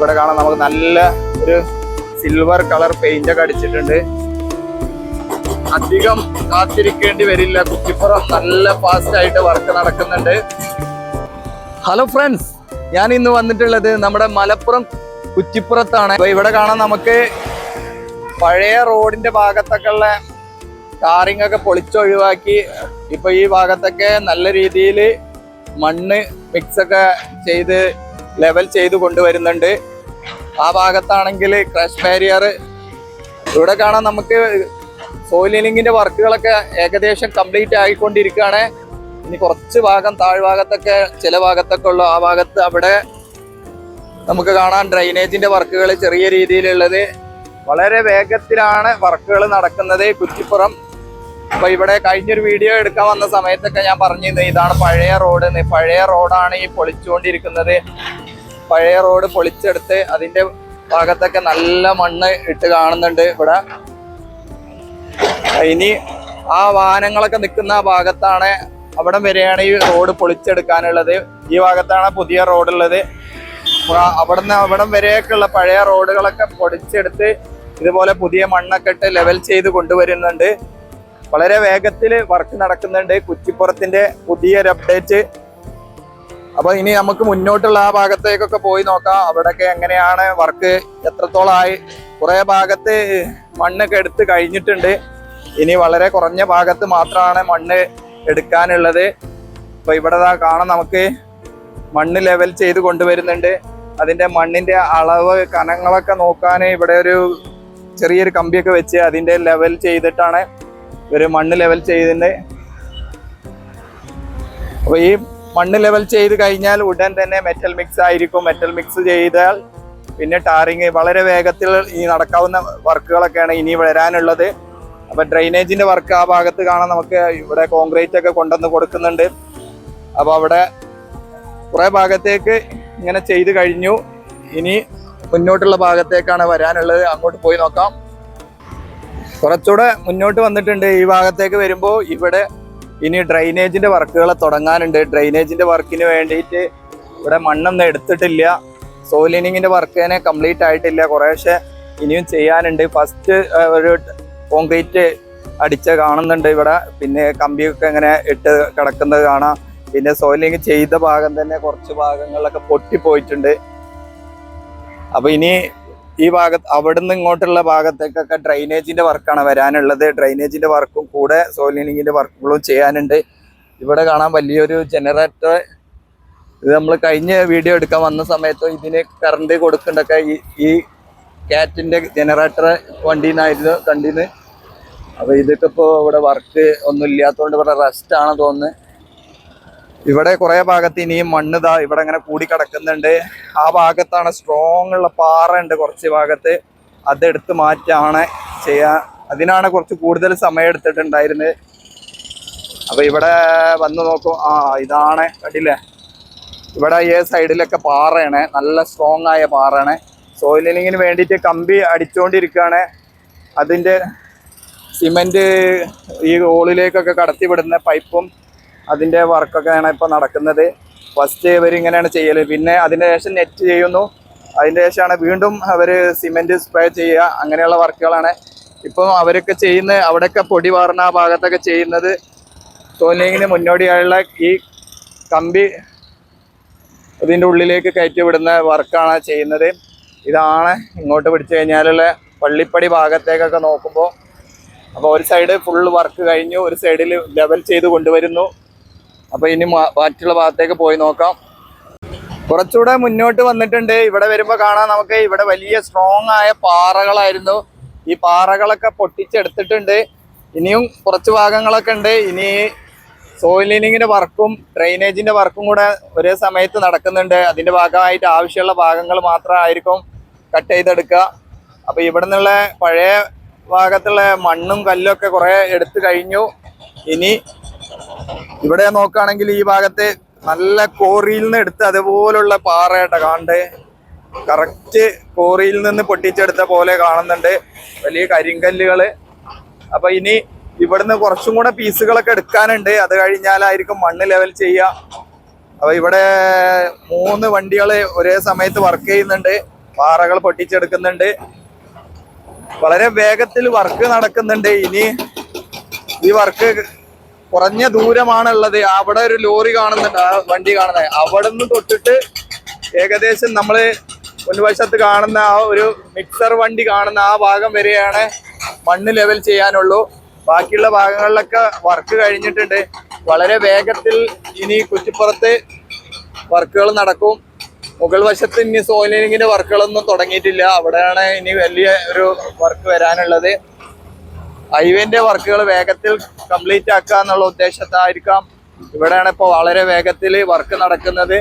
ഇവിടെ കാണാം നമുക്ക് നല്ല ഒരു സിൽവർ കളർ പെയിന്റ് ഒക്കെ അടിച്ചിട്ടുണ്ട്. അധികം കാത്തിരിക്കേണ്ടി വരില്ല. കുറ്റിപ്പുറം നല്ല ഫാസ്റ്റ് ആയിട്ട് വർക്ക് നടക്കുന്നുണ്ട്. ഹലോ ഫ്രണ്ട്സ് ഞാൻ ഇന്ന് വന്നിട്ടുള്ളത് നമ്മുടെ മലപ്പുറം കുറ്റിപ്പുറത്താണ്. അപ്പൊ ഇവിടെ കാണാം നമുക്ക് പഴയ റോഡിന്റെ ഭാഗത്തൊക്കെ ഉള്ള ടാറിംഗ് ഒക്കെ പൊളിച്ചൊഴിവാക്കി ഇപ്പൊ ഈ ഭാഗത്തൊക്കെ നല്ല രീതിയിൽ മണ്ണ് മിക്സ് ഒക്കെ ചെയ്ത് ലെവൽ ചെയ്ത് കൊണ്ടുവരുന്നുണ്ട്. ആ ഭാഗത്താണെങ്കിൽ ക്രഷ് ബാരിയർ ഇവിടെ കാണാൻ നമുക്ക് സോയിൽ ലിനിങ്ങിന്റെ വർക്കുകളൊക്കെ ഏകദേശം കംപ്ലീറ്റ് ആയിക്കൊണ്ടിരിക്കുകയാണ്. ഇനി കുറച്ച് ഭാഗം താഴ്ഭാഗത്തൊക്കെ ചില ഭാഗത്തൊക്കെ ഉള്ളു. ആ ഭാഗത്ത് അവിടെ നമുക്ക് കാണാൻ ഡ്രൈനേജിന്റെ വർക്കുകൾ ചെറിയ രീതിയിലുള്ളത്. വളരെ വേഗത്തിലാണ് വർക്കുകൾ നടക്കുന്നത് കുറ്റിപ്പുറം. അപ്പൊ ഇവിടെ കഴിഞ്ഞൊരു വീഡിയോ എടുക്കാൻ വന്ന സമയത്തൊക്കെ ഞാൻ പറഞ്ഞിരുന്നു ഇതാണ് പഴയ റോഡ്. പഴയ റോഡാണ് ഈ പൊളിച്ചുകൊണ്ടിരിക്കുന്നത്. പഴയ റോഡ് പൊളിച്ചെടുത്ത് അതിന്റെ ഭാഗത്തൊക്കെ നല്ല മണ്ണ് ഇട്ട് കാണുന്നുണ്ട് ഇവിടെ. ഇനി ആ വാഹനങ്ങളൊക്കെ നിൽക്കുന്ന ഭാഗത്താണ് അവിടെ വരെയാണ് ഈ റോഡ് പൊളിച്ചെടുക്കാനുള്ളത്. ഈ ഭാഗത്താണ് പുതിയ റോഡുള്ളത്. അവിടെ അവിടുന്ന് അവിടം വരെയൊക്കെയുള്ള പഴയ റോഡുകളൊക്കെ പൊടിച്ചെടുത്ത് ഇതുപോലെ പുതിയ മണ്ണൊക്കെ ഇട്ട് ലെവൽ ചെയ്ത് കൊണ്ടുവരുന്നുണ്ട്. വളരെ വേഗത്തിൽ വർക്ക് നടക്കുന്നുണ്ട്. കുറ്റിപ്പുറത്തിന്റെ പുതിയൊരു അപ്ഡേറ്റ് അപ്പൊ ഇനി നമുക്ക് മുന്നോട്ടുള്ള ആ ഭാഗത്തേക്കൊക്കെ പോയി നോക്കാം. അവിടെയൊക്കെ എങ്ങനെയാണ് വർക്ക് എത്രത്തോളമായി? കുറെ ഭാഗത്ത് മണ്ണൊക്കെ എടുത്ത് കഴിഞ്ഞിട്ടുണ്ട്. ഇനി വളരെ കുറഞ്ഞ ഭാഗത്ത് മാത്രമാണ് മണ്ണ് എടുക്കാനുള്ളത്. അപ്പൊ ഇവിടെ കാണാം നമുക്ക് മണ്ണ് ലെവൽ ചെയ്ത് കൊണ്ടുവരുന്നുണ്ട്. അതിന്റെ മണ്ണിന്റെ അളവ് കനങ്ങളൊക്കെ നോക്കാൻ ഇവിടെ ഒരു ചെറിയൊരു കമ്പിയൊക്കെ വെച്ച് അതിന്റെ ലെവൽ ചെയ്തിട്ടാണ് ഒരു മണ്ണ് ലെവൽ ചെയ്തിട്ടുണ്ട് അപ്പൊ ഈ മണ്ണ് ലെവൽ ചെയ്ത് കഴിഞ്ഞാൽ ഉടൻ തന്നെ മെറ്റൽ മിക്സ് ആയിരിക്കും. മെറ്റൽ മിക്സ് ചെയ്താൽ പിന്നെ ടാറിങ് വളരെ വേഗത്തിൽ ഈ നടക്കാവുന്ന വർക്കുകളൊക്കെയാണ് ഇനി വരാനുള്ളത്. അപ്പം ഡ്രൈനേജിന്റെ വർക്ക് ആ ഭാഗത്ത് കാണാൻ നമുക്ക് ഇവിടെ കോൺക്രീറ്റ് ഒക്കെ കൊണ്ടുവന്ന് കൊടുക്കുന്നുണ്ട്. അപ്പോൾ അവിടെ കുറേ ഭാഗത്തേക്ക് ഇങ്ങനെ ചെയ്ത് കഴിഞ്ഞു. ഇനി മുന്നോട്ടുള്ള ഭാഗത്തേക്കാണ് വരാനുള്ളത്. അങ്ങോട്ട് പോയി നോക്കാം. കുറച്ചുകൂടെ മുന്നോട്ട് വന്നിട്ടുണ്ട്. ഈ ഭാഗത്തേക്ക് വരുമ്പോൾ ഇവിടെ ഇനി ഡ്രൈനേജിന്റെ വർക്കുകൾ തുടങ്ങാനുണ്ട്. ഡ്രൈനേജിന്റെ വർക്കിന് വേണ്ടിയിട്ട് ഇവിടെ മണ്ണൊന്നും എടുത്തിട്ടില്ല. സോയിലിനിങ്ങിന്റെ വർക്ക് തന്നെ കംപ്ലീറ്റ് ആയിട്ടില്ല. കുറേശ്ശെ ഇനിയും ചെയ്യാനുണ്ട്. ഫസ്റ്റ് ഒരു കോൺക്രീറ്റ് അടിച്ച കാണുന്നുണ്ട് ഇവിടെ. പിന്നെ കമ്പിയൊക്കെ ഇങ്ങനെ ഇട്ട് കിടക്കുന്നത് കാണാം. പിന്നെ സോയിലിങ് ചെയ്ത ഭാഗം തന്നെ കുറച്ച് ഭാഗങ്ങളിലൊക്കെ പൊട്ടിപ്പോയിട്ടുണ്ട്. അപ്പൊ ഇനി ഈ ഭാഗത്ത് അവിടുന്ന് ഇങ്ങോട്ടുള്ള ഭാഗത്തേക്കൊക്കെ ഡ്രൈനേജിന്റെ വർക്കാണ് വരാനുള്ളത്. ഡ്രൈനേജിന്റെ വർക്കും കൂടെ സോയിലിനിങ്ങിന്റെ വർക്കുകളും ചെയ്യാനുണ്ട്. ഇവിടെ കാണാൻ വലിയൊരു ജനറേറ്റർ ഇത് നമ്മൾ കഴിഞ്ഞ വീഡിയോ എടുക്കാൻ വന്ന സമയത്ത് ഇതിന് കറണ്ട് കൊടുക്കേണ്ടൊക്കെ ഈ ഈ കാറ്റിന്റെ ജനറേറ്റർ വണ്ടിയിൽ നിന്നായിരുന്നു കണ്ടിന്ന്. അപ്പോൾ ഇതൊക്കെ ഇപ്പോൾ ഇവിടെ വർക്ക് ഒന്നും ഇല്ലാത്തതുകൊണ്ട് ഇവിടെ ആണെന്ന് തോന്നുന്നത് ഇവിടെ കുറെ ഭാഗത്ത് ഇനിയും മണ്ണ് ദാ ഇവിടെ ഇങ്ങനെ കൂടി കിടക്കുന്നുണ്ട് ആ ഭാഗത്താണ് സ്ട്രോങ് ഉള്ള പാറ ഉണ്ട് കുറച്ച് ഭാഗത്ത്. അതെടുത്ത് മാറ്റാണ് ചെയ്യാ. അതിനാണ് കുറച്ച് കൂടുതൽ സമയം എടുത്തിട്ടുണ്ടായിരുന്നത്. അപ്പൊ ഇവിടെ വന്ന് നോക്കും. ആ ഇതാണ് കണ്ടില്ലേ? ഇവിടെ ഈ സൈഡിലൊക്കെ പാറയാണ്. നല്ല സ്ട്രോങ് ആയ പാറയാണ്. സോയിലിങ്ങിന് വേണ്ടിയിട്ട് കമ്പി അടിച്ചുകൊണ്ടിരിക്കുകയാണ് അതിന്റെ സിമെന്റ് ഈ ഹോളിലേക്കൊക്കെ കടത്തി വിടുന്ന പൈപ്പും അതിന്റെ വർക്കൊക്കെയാണ് ഇപ്പോൾ നടക്കുന്നത്. ഫസ്റ്റ് ഇവർ ഇങ്ങനെയാണ് ചെയ്യൽ പിന്നെ അതിന്റെ ശേഷം നെറ്റ് ചെയ്യുന്നു. അതിന്റെ ശേഷമാണ് വീണ്ടും അവർ സിമെന്റ് സ്പ്രേ ചെയ്യുക. അങ്ങനെയുള്ള വർക്കുകളാണ്. ഇപ്പം അവരൊക്കെ ചെയ്യുന്ന അവിടെയൊക്കെ പൊടി വാർന്ന ആ ഭാഗത്തൊക്കെ ചെയ്യുന്നത് സോലിങ്ങിന് മുന്നോടിയായുള്ള ഈ കമ്പി ഇതിന്റെ ഉള്ളിലേക്ക് കയറ്റി വിടുന്ന വർക്കാണ് ചെയ്യുന്നത്. ഇതാണ് ഇങ്ങോട്ട് പിടിച്ചു കഴിഞ്ഞാലുള്ള പള്ളിപ്പടി ഭാഗത്തേക്കൊക്കെ നോക്കുമ്പോൾ. അപ്പോൾ ഒരു സൈഡ് ഫുൾ വർക്ക് കഴിഞ്ഞു. ഒരു സൈഡിൽ ലെവൽ ചെയ്ത് കൊണ്ടുവരുന്നു. അപ്പോൾ ഇനി മറ്റുള്ള ഭാഗത്തേക്ക് പോയി നോക്കാം. കുറച്ചുകൂടെ മുന്നോട്ട് വന്നിട്ടുണ്ട്. ഇവിടെ വരുമ്പോൾ കാണാം നമുക്ക് ഇവിടെ വലിയ സ്ട്രോങ് ആയ പാറകളായിരുന്നു. ഈ പാറകളൊക്കെ പൊട്ടിച്ചെടുത്തിട്ടുണ്ട്. ഇനിയും കുറച്ച് ഭാഗങ്ങളൊക്കെ ഉണ്ട്. ഇനി സോയിൽ ലൈനിങ്ങിന്റെ വർക്കും ഡ്രെയിനേജിന്റെ വർക്കും കൂടെ ഒരേ സമയത്ത് നടക്കുന്നുണ്ട്. അതിന്റെ ഭാഗമായിട്ട് ആവശ്യമുള്ള ഭാഗങ്ങൾ മാത്രമായിരിക്കും കട്ട് ചെയ്തെടുക്കുക. അപ്പൊ ഇവിടെ നിന്നുള്ള പഴയ ഭാഗത്തുള്ള മണ്ണും കല്ലും ഒക്കെ കുറെ എടുത്തു കഴിഞ്ഞു. ഇനി ഇവിടെ നോക്കുകയാണെങ്കിൽ ഈ ഭാഗത്ത് നല്ല കോറിയിൽ നിന്ന് എടുത്ത് അതുപോലുള്ള പാറയാട്ട കാണണ്ട്. കറക്റ്റ് കോറിയിൽ നിന്ന് പൊട്ടിച്ചെടുത്ത പോലെ കാണുന്നുണ്ട്. വലിയ കരിങ്കല്ലുകൾ. അപ്പൊ ഇനി ഇവിടുന്ന് കുറച്ചും കൂടെ പീസുകളൊക്കെ എടുക്കാനുണ്ട്. അത് കഴിഞ്ഞാലായിരിക്കും മണ്ണ് ലെവൽ ചെയ്യുക. അപ്പൊ ഇവിടെ മൂന്ന് വണ്ടികൾ ഒരേ സമയത്ത് വർക്ക് ചെയ്യുന്നുണ്ട്. പാറകൾ പൊട്ടിച്ചെടുക്കുന്നുണ്ട്. വളരെ വേഗത്തിൽ വർക്ക് നടക്കുന്നുണ്ട്. ഇനി ഈ വർക്ക് കുറഞ്ഞ ദൂരമാണുള്ളത്. അവിടെ ഒരു ലോറി കാണുന്നുണ്ട്. ആ വണ്ടി കാണുന്നത്. അവിടെ നിന്ന് തൊട്ടിട്ട് ഏകദേശം നമ്മൾ മുൻവശത്ത് കാണുന്ന ആ ഒരു മിക്സർ വണ്ടി കാണുന്ന ആ ഭാഗം വരെയാണ് മണ്ണ് ലെവൽ ചെയ്യാനുള്ളൂ. ബാക്കിയുള്ള ഭാഗങ്ങളിലൊക്കെ വർക്ക് കഴിഞ്ഞിട്ടുണ്ട്. വളരെ വേഗത്തിൽ ഇനി കുറ്റിപ്പുറത്ത് വർക്കുകൾ നടക്കും. മുകൾ വശത്ത് ഇനി സോയിലിങ്ങിന്റെ വർക്കുകളൊന്നും തുടങ്ങിയിട്ടില്ല. അവിടെയാണ് ഇനി വലിയ ഒരു വർക്ക് വരാനുള്ളത്. ഹൈവേന്റെ വർക്കുകൾ വേഗത്തിൽ കംപ്ലീറ്റ് ആക്കുക എന്നുള്ള ഉദ്ദേശത്തായിരിക്കാം. ഇവിടെയാണ് ഇപ്പോൾ വളരെ വേഗത്തിൽ വർക്ക് നടക്കുന്നത്.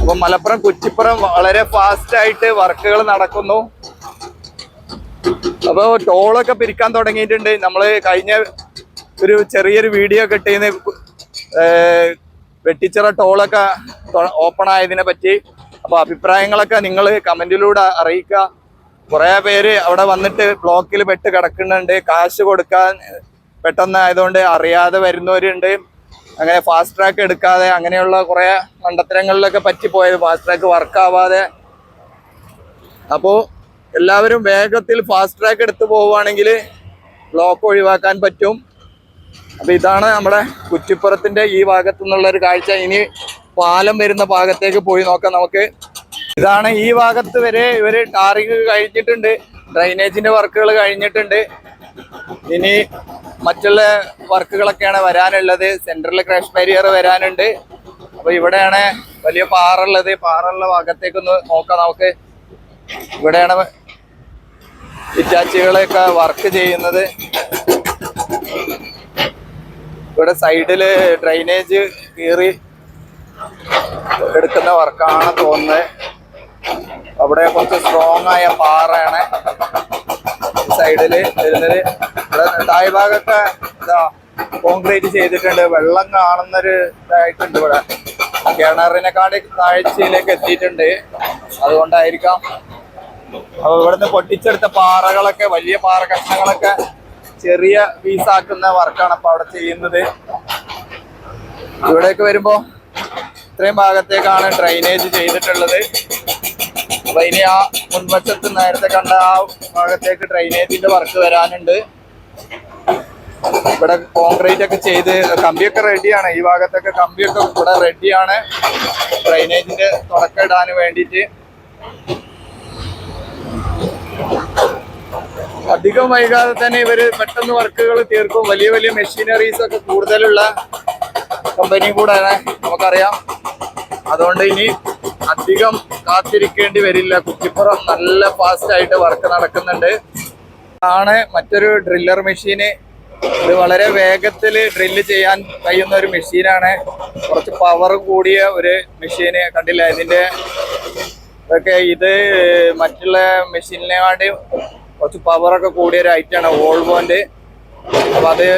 അപ്പൊ മലപ്പുറം കുറ്റിപ്പുറം വളരെ ഫാസ്റ്റ് ആയിട്ട് വർക്കുകൾ നടക്കുന്നു. അപ്പോൾ ടോളൊക്കെ പിരിക്കാൻ തുടങ്ങിയിട്ടുണ്ട്. നമ്മൾ കഴിഞ്ഞ ഒരു ചെറിയൊരു വീഡിയോ കിട്ടിയെന്ന് വെട്ടിച്ചിറ ടോളൊക്കെ ഓപ്പൺ ആയതിനെ പറ്റി. അപ്പൊ അഭിപ്രായങ്ങളൊക്കെ നിങ്ങൾ കമന്റിലൂടെ അറിയിക്കുക. കുറെ പേര് അവിടെ വന്നിട്ട് ബ്ലോക്കിൽ പെട്ട് കിടക്കുന്നുണ്ട്. കാശ് കൊടുക്കാൻ പെട്ടെന്ന് ആയതുകൊണ്ട് അറിയാതെ വരുന്നവരുണ്ട്. അങ്ങനെ ഫാസ്റ്റ് ട്രാക്ക് എടുക്കാതെ അങ്ങനെയുള്ള കുറെ മണ്ടത്തരങ്ങളിലൊക്കെ പറ്റിപ്പോയത്. ഫാസ്റ്റ് ട്രാക്ക് വർക്കാവാതെ അപ്പോൾ എല്ലാവരും വേഗത്തിൽ ഫാസ്റ്റ് ട്രാക്ക് എടുത്തു പോവുകയാണെങ്കിൽ ബ്ലോക്ക് ഒഴിവാക്കാൻ പറ്റും. അപ്പൊ ഇതാണ് നമ്മുടെ കുറ്റിപ്പുറത്തിന്റെ ഈ ഭാഗത്തു നിന്നുള്ള ഒരു കാഴ്ച. ഇനി പാലം വരുന്ന ഭാഗത്തേക്ക് പോയി നോക്കാം നമുക്ക്. ഇതാണ് ഈ ഭാഗത്ത് വരെ ഇവർ ടാറിങ് കഴിഞ്ഞിട്ടുണ്ട്. ഡ്രൈനേജിന്റെ വർക്കുകൾ കഴിഞ്ഞിട്ടുണ്ട്. ഇനി മറ്റുള്ള വർക്കുകളൊക്കെയാണ് വരാനുള്ളത്. സെൻട്രൽ ക്രാഷ് ബാരിയർ വരാനുണ്ട്. അപ്പൊ ഇവിടെയാണ് വലിയ പാറ ഉള്ളത് പാറ ഉള്ള ഭാഗത്തേക്ക് നോക്കാം നമുക്ക്. ഇവിടെയാണ് ഇറ്റാച്ചികളൊക്കെ വർക്ക് ചെയ്യുന്നത്. ഇവിടെ സൈഡിൽ ഡ്രൈനേജ് കീറി എടുക്കുന്ന വർക്കാണ് തോന്നുന്നത്. അവിടെ കുറച്ച് സ്ട്രോങ് ആയ പാറയാണ്. സൈഡിൽ വരുന്നത്. ഇവിടെ താഴ് ഭാഗമൊക്കെ കോൺക്രീറ്റ് ചെയ്തിട്ടുണ്ട്. വെള്ളം കാണുന്നൊരു ഇതായിട്ടുണ്ട് ഇവിടെ. കിണറിനെക്കാട്ടി താഴ്ചയിലേക്ക് എത്തിയിട്ടുണ്ട്. അതുകൊണ്ടായിരിക്കാം. അപ്പൊ ഇവിടുന്ന് പൊട്ടിച്ചെടുത്ത പാറകളൊക്കെ വലിയ പാറ കഷ്ണങ്ങളൊക്കെ ചെറിയ പീസാക്കുന്ന വർക്കാണ് അപ്പൊ അവിടെ ചെയ്യുന്നത്. ഇവിടേക്ക് വരുമ്പോ ഇത്രയും ഭാഗത്തേക്കാണ് ഡ്രൈനേജ് ചെയ്തിട്ടുള്ളത്. അപ്പൊ ഇനി ആ മുൻവശത്ത് നേരത്തെ കണ്ട ആ ഭാഗത്തേക്ക് ഡ്രൈനേജിന്റെ വർക്ക് വരാനുണ്ട്. ഇവിടെ കോൺക്രീറ്റ് ഒക്കെ ചെയ്ത് കമ്പിയൊക്കെ റെഡിയാണ് ഈ ഭാഗത്തൊക്കെ കമ്പിയൊക്കെ ഇവിടെ റെഡിയാണ് ഡ്രൈനേജിന്റെ തുടക്കം ഇടാൻ വേണ്ടിയിട്ട്. അധികം വൈകാതെ തന്നെ ഇവർ പെട്ടെന്ന് വർക്കുകൾ തീർക്കും. വലിയ വലിയ മെഷീനറീസ് ഒക്കെ കൂടുതലുള്ള കമ്പനി കൂടാണ് നമുക്കറിയാം. അതുകൊണ്ട് ഇനി അധികം കാത്തിരിക്കേണ്ടി വരില്ല. കുറ്റിപ്പുറം നല്ല ഫാസ്റ്റ് ആയിട്ട് വർക്ക് നടക്കുന്നുണ്ട്. ആണ് മറ്റൊരു ഡ്രില്ലർ മെഷീന് ഇത് വളരെ വേഗത്തിൽ ഡ്രില്ല് ചെയ്യാൻ കഴിയുന്ന ഒരു മെഷീനാണ് കുറച്ച് പവർ കൂടിയ ഒരു മെഷീന് കണ്ടില്ല? ഇതിന്റെ ഇതൊക്കെ ഇത് മറ്റുള്ള മെഷീനിനെക്കാട്ടി കുറച്ച് പവറൊക്കെ കൂടിയ ഒരു ഐറ്റാണ് വോൾവോന്റെ അപ്പോൾ അത്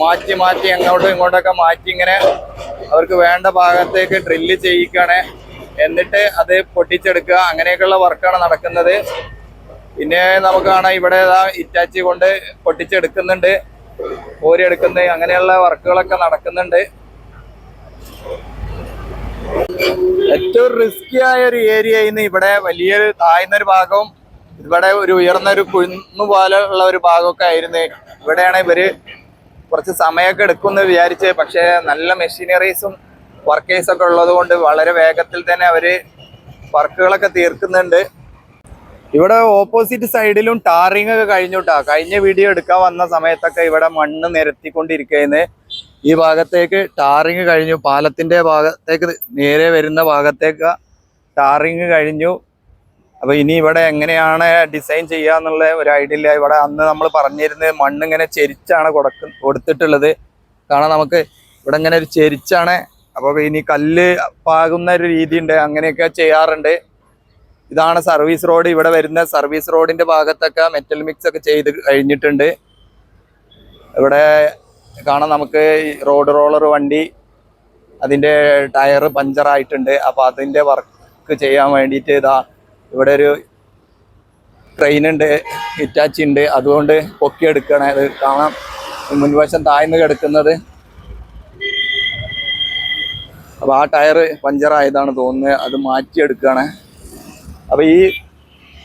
മാറ്റി മാറ്റി അങ്ങോട്ടും ഇങ്ങോട്ടൊക്കെ മാറ്റി ഇങ്ങനെ അവർക്ക് വേണ്ട ഭാഗത്തേക്ക് ഡ്രില്ല് ചെയ്യിക്കുകയാണ് എന്നിട്ട് അത് പൊട്ടിച്ചെടുക്കുക. അങ്ങനെയൊക്കെയുള്ള വർക്കാണ് നടക്കുന്നത്. പിന്നെ നമുക്ക് കാണാം ഇവിടെ ഇറ്റാച്ചി കൊണ്ട് പൊട്ടിച്ചെടുക്കുന്നുണ്ട്. കോരി എടുക്കുന്നത് അങ്ങനെയുള്ള വർക്കുകളൊക്കെ നടക്കുന്നുണ്ട്. ഏറ്റവും റിസ്കി ആയ ഒരു ഏരിയ ഇന്ന് ഇവിടെ വലിയൊരു താഴ്ന്നൊരു ഭാഗവും ഇവിടെ ഒരു ഉയർന്ന ഒരു പോലെ ഉള്ള ഒരു ഭാഗമൊക്കെ ആയിരുന്നു. ഇവിടെയാണ് ഇവർ കുറച്ച് സമയമൊക്കെ എടുക്കുമെന്ന് വിചാരിച്ച്. പക്ഷേ നല്ല മെഷീനറീസും വർക്കേഴ്സ് ഒക്കെ ഉള്ളത് കൊണ്ട് വളരെ വേഗത്തിൽ തന്നെ അവർ വർക്കുകളൊക്കെ തീർക്കുന്നുണ്ട്. ഇവിടെ ഓപ്പോസിറ്റ് സൈഡിലും ടാറിങ് ഒക്കെ കഴിഞ്ഞുട്ടാ. കഴിഞ്ഞ വീഡിയോ എടുക്കാൻ വന്ന സമയത്തൊക്കെ ഇവിടെ മണ്ണ് നിരത്തിക്കൊണ്ടിരിക്കുന്നത് ഈ ഭാഗത്തേക്ക് ടാറിങ് കഴിഞ്ഞു. പാലത്തിന്റെ ഭാഗത്തേക്ക് നേരെ വരുന്ന ഭാഗത്തേക്ക് ടാറിങ് കഴിഞ്ഞു. അപ്പൊ ഇനി ഇവിടെ എങ്ങനെയാണ് ഡിസൈൻ ചെയ്യുക എന്നുള്ള ഒരു ഐഡിയ ഇല്ല. ഇവിടെ അന്ന് നമ്മൾ പറഞ്ഞിരുന്നത് മണ്ണ് ഇങ്ങനെ ചെരിച്ചാണ് കൊടുക്ക കൊടുത്തിട്ടുള്ളത്. കാരണം നമുക്ക് ഇവിടെ ഇങ്ങനെ ഒരു ചെരിച്ചാണ് അപ്പൊ ഇനി കല്ല് പാകുന്ന ഒരു രീതി ഉണ്ട് അങ്ങനെയൊക്കെ ചെയ്യാറുണ്ട്. ഇതാണ് സർവീസ് റോഡ് ഇവിടെ വരുന്ന സർവീസ് റോഡിന്റെ ഭാഗത്തൊക്കെ മെറ്റൽ മിക്സ് ഒക്കെ ചെയ്ത് കഴിഞ്ഞിട്ടുണ്ട്. ഇവിടെ കാണാം നമുക്ക് റോഡ് റോളർ വണ്ടി അതിന്റെ ടയർ പഞ്ചറായിട്ടുണ്ട് അപ്പോൾ അതിന്റെ വർക്ക് ചെയ്യാൻ വേണ്ടിയിട്ട് ഇതാ ഇവിടെ ഒരു ട്രെയിൻ ഉണ്ട് ഹിറ്റാച്ചി ഉണ്ട്. അതുകൊണ്ട് പൊക്കിയെടുക്കണേ അത് കാണാം മുൻവശം താഴ്ന്നു കിടക്കുന്നത്. അപ്പൊ ആ ടയർ പഞ്ചറായതാണ് തോന്നുന്നത്. അത് മാറ്റിയെടുക്കുകയാണ്. അപ്പോൾ ഈ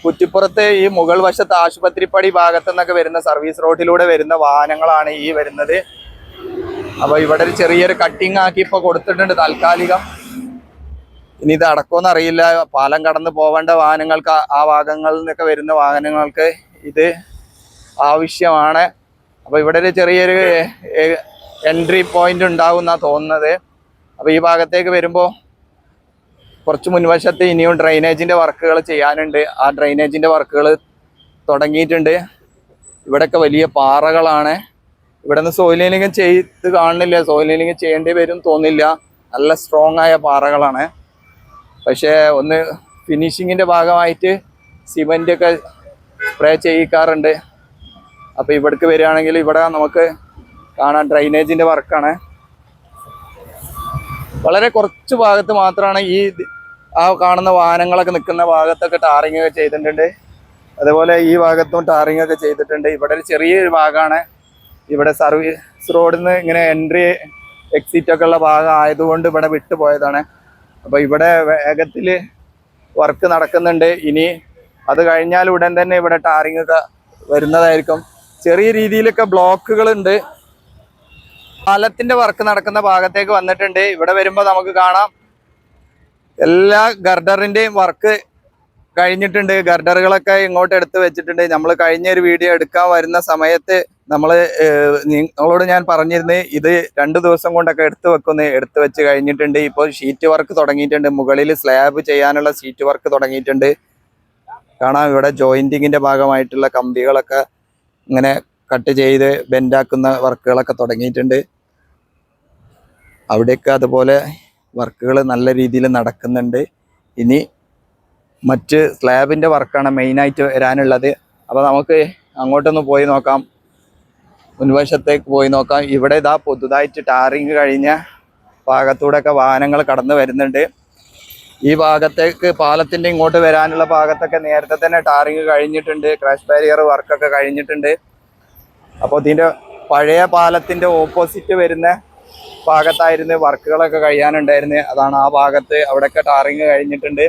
കുറ്റിപ്പുറത്തെ ഈ മുകൾ വശത്ത് ആശുപത്രിപ്പടി ഭാഗത്തു നിന്നൊക്കെ വരുന്ന സർവീസ് റോഡിലൂടെ വരുന്ന വാഹനങ്ങളാണ് ഈ വരുന്നത്. അപ്പോൾ ഇവിടെ ഒരു ചെറിയൊരു കട്ടിങ് ആക്കി ഇപ്പോൾ കൊടുത്തിട്ടുണ്ട് താൽക്കാലികം. ഇനി ഇത് അടക്കമെന്ന് അറിയില്ല. പാലം കടന്ന് പോവേണ്ട വാഹനങ്ങൾക്ക് ആ- ഭാഗങ്ങളിൽ നിന്നൊക്കെ വരുന്ന വാഹനങ്ങൾക്ക് ഇത് ആവശ്യമാണ്. അപ്പോൾ ഇവിടെ ഒരു ചെറിയൊരു എൻട്രി പോയിന്റ് ഉണ്ടാവും തോന്നുന്നത്. അപ്പൊ ഈ ഭാഗത്തേക്ക് വരുമ്പോൾ കുറച്ച് മുൻവശത്ത് ഇനിയും ഡ്രൈനേജിന്റെ വർക്കുകൾ ചെയ്യാനുണ്ട്. ആ ഡ്രൈനേജിന്റെ വർക്കുകൾ തുടങ്ങിയിട്ടുണ്ട്. ഇവിടെയൊക്കെ വലിയ പാറകളാണ്. ഇവിടെ നിന്ന് സോയിൽ ലീനിങ് ചെയ്ത് കാണുന്നില്ല. സോയിൽ ലീനിങ് ചെയ്യേണ്ടി വരും തോന്നില്ല നല്ല സ്ട്രോങ് ആയ പാറകളാണ്. പക്ഷേ ഒന്ന് ഫിനിഷിങ്ങിന്റെ ഭാഗമായിട്ട് സിമെന്റ് ഒക്കെ സ്പ്രേ ചെയ്യിക്കാറുണ്ട്. അപ്പോൾ ഇവിടേക്ക് വരികയാണെങ്കിൽ ഇവിടെ നമുക്ക് കാണാൻ ഡ്രൈനേജിന്റെ വർക്കാണ് വളരെ കുറച്ച് ഭാഗത്ത് മാത്രമാണ് ഈ ആ കാണുന്ന വാഹനങ്ങളൊക്കെ നിൽക്കുന്ന ഭാഗത്തൊക്കെ ടാറിങ് ഒക്കെ ചെയ്തിട്ടുണ്ട്. അതുപോലെ ഈ ഭാഗത്തും ടാറിങ് ഒക്കെ ചെയ്തിട്ടുണ്ട്. ഇവിടെ ഒരു ചെറിയൊരു ഭാഗമാണ്. ഇവിടെ സർവീസ് റോഡിൽ നിന്ന് ഇങ്ങനെ എൻട്രി എക്സിറ്റ് ഒക്കെ ഉള്ള ഭാഗം ആയതുകൊണ്ട് ഇവിടെ വിട്ടുപോയതാണ്. അപ്പോൾ ഇവിടെ വേഗത്തിൽ വർക്ക് നടക്കുന്നുണ്ട്. ഇനി അത് കഴിഞ്ഞാൽ ഉടൻ തന്നെ ഇവിടെ ടാറിങ് ഒക്കെ വരുന്നതായിരിക്കും. ചെറിയ രീതിയിലൊക്കെ ബ്ലോക്കുകൾ ഉണ്ട് പാലത്തിന്റെ വർക്ക് നടക്കുന്ന ഭാഗത്തേക്ക് വന്നിട്ടുണ്ട്. ഇവിടെ വരുമ്പോൾ നമുക്ക് കാണാം. എല്ലാ ഗർഡറിന്റെയും വർക്ക് കഴിഞ്ഞിട്ടുണ്ട്. ഗർഡറുകളൊക്കെ ഇങ്ങോട്ട് എടുത്ത് വെച്ചിട്ടുണ്ട്. നമ്മൾ കഴിഞ്ഞ ഒരു വീഡിയോ എടുക്കാൻ വരുന്ന സമയത്ത് നമ്മൾ നിങ്ങളോട് ഞാൻ പറഞ്ഞിരുന്നു ഇത് രണ്ട് ദിവസം കൊണ്ടൊക്കെ എടുത്തു വെക്കുന്ന എടുത്തു വെച്ച് കഴിഞ്ഞിട്ടുണ്ട്. ഇപ്പോൾ ഷീറ്റ് വർക്ക് തുടങ്ങിയിട്ടുണ്ട്. മുകളിൽ സ്ലാബ് ചെയ്യാനുള്ള ഷീറ്റ് വർക്ക് തുടങ്ങിയിട്ടുണ്ട്. കാണാം ഇവിടെ ജോയിന്റിങ്ങിന്റെ ഭാഗമായിട്ടുള്ള കമ്പികളൊക്കെ ഇങ്ങനെ കട്ട് ചെയ്ത് ബെൻഡാക്കുന്ന വർക്കുകളൊക്കെ തുടങ്ങിയിട്ടുണ്ട്. അവിടെയൊക്കെ അതുപോലെ വർക്കുകൾ നല്ല രീതിയിൽ നടക്കുന്നുണ്ട്. ഇനി മറ്റ് സ്ലാബിന്റെ വർക്കാണ് മെയിനായിട്ട് വരാനുള്ളത്. അപ്പോൾ നമുക്ക് അങ്ങോട്ടൊന്ന് പോയി നോക്കാം. മുൻവശത്തേക്ക് പോയി നോക്കാം. ഇവിടെ ഇതാ പുതുതായിട്ട് ടാറിങ് കഴിഞ്ഞ ഭാഗത്തൂടെയൊക്കെ വാഹനങ്ങൾ കടന്നു വരുന്നുണ്ട്. ഈ ഭാഗത്തേക്ക് പാലത്തിന്റെ ഇങ്ങോട്ട് വരാനുള്ള ഭാഗത്തൊക്കെ നേരത്തെ തന്നെ ടാറിങ് കഴിഞ്ഞിട്ടുണ്ട്. ക്രാഷ് ബാരിയർ വർക്കൊക്കെ കഴിഞ്ഞിട്ടുണ്ട്. അപ്പോൾ ഇതിന്റെ പഴയ പാലത്തിന്റെ ഓപ്പോസിറ്റ് വരുന്ന ഭാഗത്തായിരുന്നു വർക്കുകളൊക്കെ കഴിയാനുണ്ടായിരുന്നു. അതാണ് ആ ഭാഗത്ത് അവിടെയൊക്കെ ടാറിങ് കഴിഞ്ഞിട്ടുണ്ട്.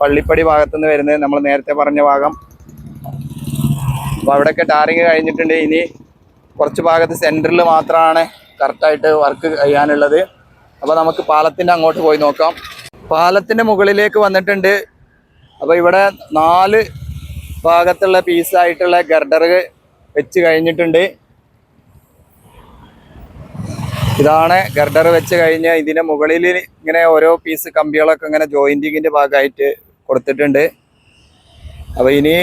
പള്ളിപ്പടി ഭാഗത്തു നിന്ന് വരുന്നത് നമ്മൾ നേരത്തെ പറഞ്ഞ ഭാഗം. അപ്പോൾ അവിടെയൊക്കെ ടാറിങ് കഴിഞ്ഞിട്ടുണ്ട്. ഇനി കുറച്ച് ഭാഗത്ത് സെന്ററിൽ മാത്രമാണ് കറക്റ്റായിട്ട് വർക്ക് ചെയ്യാനുള്ളത്. അപ്പോൾ നമുക്ക് പാലത്തിന്റെ അങ്ങോട്ട് പോയി നോക്കാം. പാലത്തിന്റെ മുകളിലേക്ക് വന്നിട്ടുണ്ട്. അപ്പോൾ ഇവിടെ നാല് ഭാഗത്തുള്ള പീസായിട്ടുള്ള ഗർഡർ വെച്ച് കഴിഞ്ഞിട്ടുണ്ട്. ഇതാണ് ഗർഡർ വെച്ച് കഴിഞ്ഞ് ഇതിന്റെ മുകളിൽ ഇങ്ങനെ ഓരോ പീസ് കമ്പികളൊക്കെ ഇങ്ങനെ ജോയിന്റിങ്ങിന്റെ ഭാഗമായിട്ട് കൊടുത്തിട്ടുണ്ട്. അപ്പോൾ ഇനി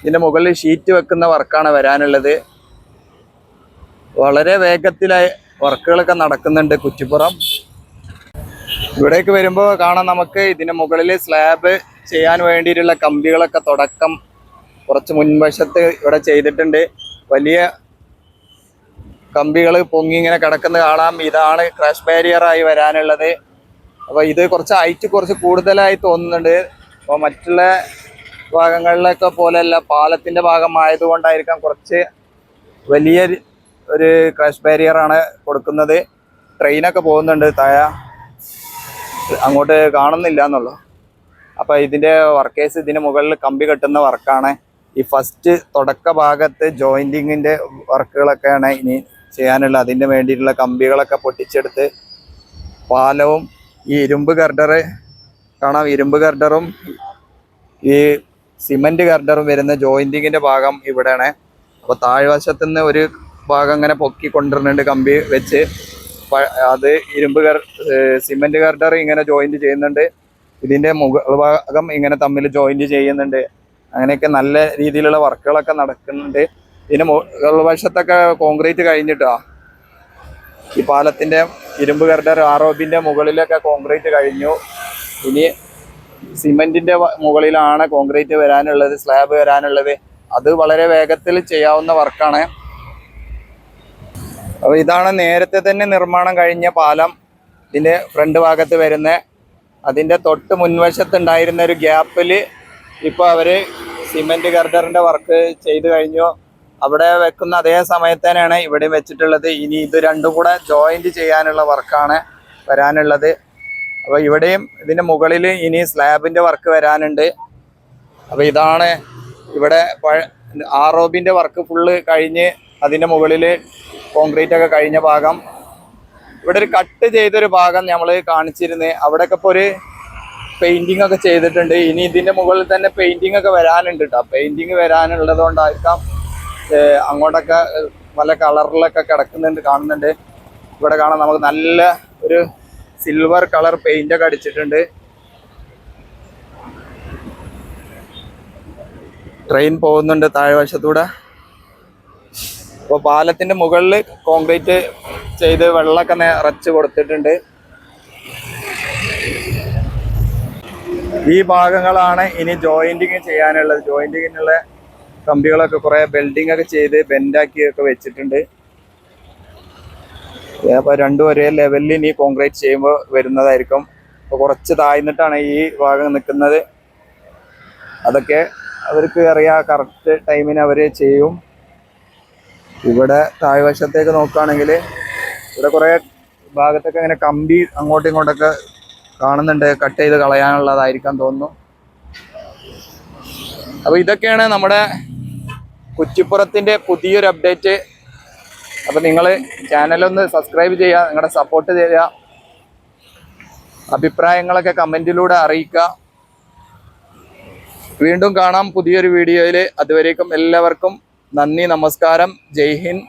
ഇതിന്റെ മുകളിൽ ഷീറ്റ് വെക്കുന്ന വർക്കാണ് വരാനുള്ളത്. വളരെ വേഗത്തിലായി വർക്കുകളൊക്കെ നടക്കുന്നുണ്ട് കുറ്റിപ്പുറം. ഇവിടേക്ക് വരുമ്പോൾ കാണാം നമുക്ക് ഇതിന്റെ മുകളിൽ സ്ലാബ് ചെയ്യാൻ വേണ്ടിയിട്ടുള്ള കമ്പികളൊക്കെ തുടക്കം കുറച്ച് മുൻവശത്ത് ഇവിടെ ചെയ്തിട്ടുണ്ട്. വലിയ കമ്പികൾ പൊങ്ങി ഇങ്ങനെ കിടക്കുന്നത് കാണാം. ഇതാണ് ക്രാഷ് ആയി വരാനുള്ളത്. അപ്പോൾ ഇത് കുറച്ച് ഹൈറ്റ് കുറച്ച് കൂടുതലായി തോന്നുന്നുണ്ട്. അപ്പോൾ മറ്റുള്ള ഭാഗങ്ങളിലൊക്കെ പോലെയല്ല പാലത്തിന്റെ ഭാഗമായതുകൊണ്ടായിരിക്കാം കുറച്ച് വലിയ ഒരു ക്രാഷ് ബാരിയർ ആണ് കൊടുക്കുന്നത്. ട്രെയിനൊക്കെ പോകുന്നുണ്ട് താഴെ അങ്ങോട്ട് കാണുന്നില്ല എന്നുള്ളു. അപ്പോൾ ഇതിന്റെ വർക്കേഴ്സ് ഇതിന് മുകളിൽ കമ്പി കെട്ടുന്ന വർക്കാണ് ഈ ഫസ്റ്റ് തുടക്ക ഭാഗത്ത് ജോയിന്റിങ്ങിന്റെ വർക്കുകളൊക്കെയാണ് ഇനി ചെയ്യാനുള്ള അതിന് വേണ്ടിയിട്ടുള്ള കമ്പികളൊക്കെ പൊട്ടിച്ചെടുത്ത് പാലവും ഈ ഇരുമ്പ് ഗർഡർ കാണാം. ഇരുമ്പ് ഗർഡറും ഈ സിമന്റ് ഗർഡറും വരുന്ന ജോയിന്റിങ്ങിന്റെ ഭാഗം ഇവിടെയാണ്. അപ്പോൾ താഴ്വശത്തു നിന്ന് ഒരു ഭാഗം ഇങ്ങനെ പൊക്കി കൊണ്ടുവരുന്നുണ്ട് കമ്പി വെച്ച്. അത് ഇരുമ്പ് ഗർ സിമന്റ് ഗർഡർ ഇങ്ങനെ ജോയിന്റ് ചെയ്യുന്നുണ്ട്. ഇതിന്റെ മുകൾ ഭാഗം ഇങ്ങനെ തമ്മിൽ ജോയിന്റ് ചെയ്യുന്നുണ്ട്. അങ്ങനെയൊക്കെ നല്ല രീതിയിലുള്ള വർക്കുകളൊക്കെ നടക്കുന്നുണ്ട്. ഇതിന് വശത്തൊക്കെ കോൺക്രീറ്റ് കഴിഞ്ഞിട്ടാ. ഈ പാലത്തിന്റെ ഇരുമ്പ് ഗർഡർ ആറോബിന്റെ മുകളിലൊക്കെ കോൺക്രീറ്റ് കഴിഞ്ഞു. ഇനി വ- മുകളിലാണ് കോൺക്രീറ്റ് വരാനുള്ളത് സ്ലാബ് വരാനുള്ളത്. അത് വളരെ വേഗത്തിൽ ചെയ്യാവുന്ന വർക്കാണ്. അപ്പോൾ ഇതാണ് നേരത്തെ തന്നെ നിർമ്മാണം കഴിഞ്ഞ പാലം. ഇതിന്റെ ഫ്രണ്ട് ഭാഗത്ത് വരുന്ന അതിന്റെ തൊട്ട് മുൻവശത്തുണ്ടായിരുന്ന ഒരു ഗ്യാപ്പിൽ ഇപ്പോൾ അവർ സിമെന്റ് ഗർഡറിന്റെ വർക്ക് ചെയ്തു കഴിഞ്ഞു. അവിടെ വെക്കുന്ന അതേ സമയത്ത് തന്നെയാണ് ഇവിടെ വെച്ചിട്ടുള്ളത്. ഇനി ഇത് രണ്ടും കൂടെ ജോയിന്റ് ചെയ്യാനുള്ള വർക്കാണ് വരാനുള്ളത്. അപ്പോൾ ഇവിടെയും ഇതിന്റെ മുകളിൽ ഇനി സ്ലാബിന്റെ വർക്ക് വരാനുണ്ട്. അപ്പോൾ ഇതാണ് ഇവിടെ ആർ വർക്ക് ഫുള്ള് കഴിഞ്ഞ് അതിന്റെ മുകളിൽ കോൺക്രീറ്റ് ഒക്കെ കഴിഞ്ഞ ഭാഗം. ഇവിടെ ഒരു കട്ട് ചെയ്തൊരു ഭാഗം നമ്മൾ കാണിച്ചിരുന്നു. അവിടെയൊക്കെ ഇപ്പോൾ ഒരു പെയിന്റിംഗ് ഒക്കെ ചെയ്തിട്ടുണ്ട്. ഇനി ഇതിന്റെ മുകളിൽ തന്നെ പെയിന്റിംഗ് ഒക്കെ വരാനുണ്ട് കേട്ടോ പെയിന്റിങ് വരാനുള്ളത് കൊണ്ടായിരിക്കാം ഏഹ് അങ്ങോട്ടൊക്കെ പല കളറിലൊക്കെ കിടക്കുന്നുണ്ട് കാണുന്നുണ്ട്. ഇവിടെ കാണാം നമുക്ക് നല്ല ഒരു സിൽവർ കളർ പെയിന്റ് ഒക്കെ അടിച്ചിട്ടുണ്ട്. ട്രെയിൻ പോകുന്നുണ്ട് താഴ്വശത്തൂടെ അപ്പോൾ പാലത്തിന്റെ മുകളിൽ കോൺക്രീറ്റ് ചെയ്ത് വെള്ളമൊക്കെ നിറച്ച് കൊടുത്തിട്ടുണ്ട്. ഈ ഭാഗങ്ങളാണ് ഇനി ജോയിന്റിങ് ചെയ്യാനുള്ളത്. ജോയിന്റിങ്ങിനുള്ള കമ്പികളൊക്കെ കുറെ ബെൽഡിംഗ് ഒക്കെ ചെയ്ത് ബെൻഡാക്കി ഒക്കെ വെച്ചിട്ടുണ്ട്. അപ്പോൾ രണ്ടും ഒരേ ലെവലിൽ ഇനി കോൺക്രീറ്റ് ചെയ്യുമ്പോൾ വരുന്നതായിരിക്കും. അപ്പോൾ കുറച്ച് താഴ്ന്നിട്ടാണ് ഈ ഭാഗം നിൽക്കുന്നത്. അതൊക്കെ അവർക്ക് അറിയാം കറക്റ്റ് ടൈമിന് അവർ ചെയ്യും. ഇവിടെ താഴ്വശത്തേക്ക് നോക്കുകയാണെങ്കിൽ ഇവിടെ കുറേ ഭാഗത്തൊക്കെ ഇങ്ങനെ കമ്പി അങ്ങോട്ടും ഇങ്ങോട്ടൊക്കെ കാണുന്നുണ്ട്. കട്ട് ചെയ്ത് കളയാനുള്ളതായിരിക്കാൻ തോന്നുന്നു. അപ്പോൾ ഇതൊക്കെയാണ് നമ്മുടെ കുറ്റിപ്പുറത്തിന്റെ പുതിയൊരു അപ്ഡേറ്റ് അപ്പോൾ നിങ്ങൾ ചാനലൊന്ന് സബ്സ്ക്രൈബ് ചെയ്യുക നിങ്ങളുടെ സപ്പോർട്ട് ചെയ്യുക അഭിപ്രായങ്ങളൊക്കെ കമന്റിലൂടെ അറിയിക്കുക. വീണ്ടും കാണാം പുതിയൊരു വീഡിയോയിൽ അതുവരേക്കും എല്ലാവർക്കും നന്ദി നമസ്കാരം. ജയ് ഹിന്ദ്.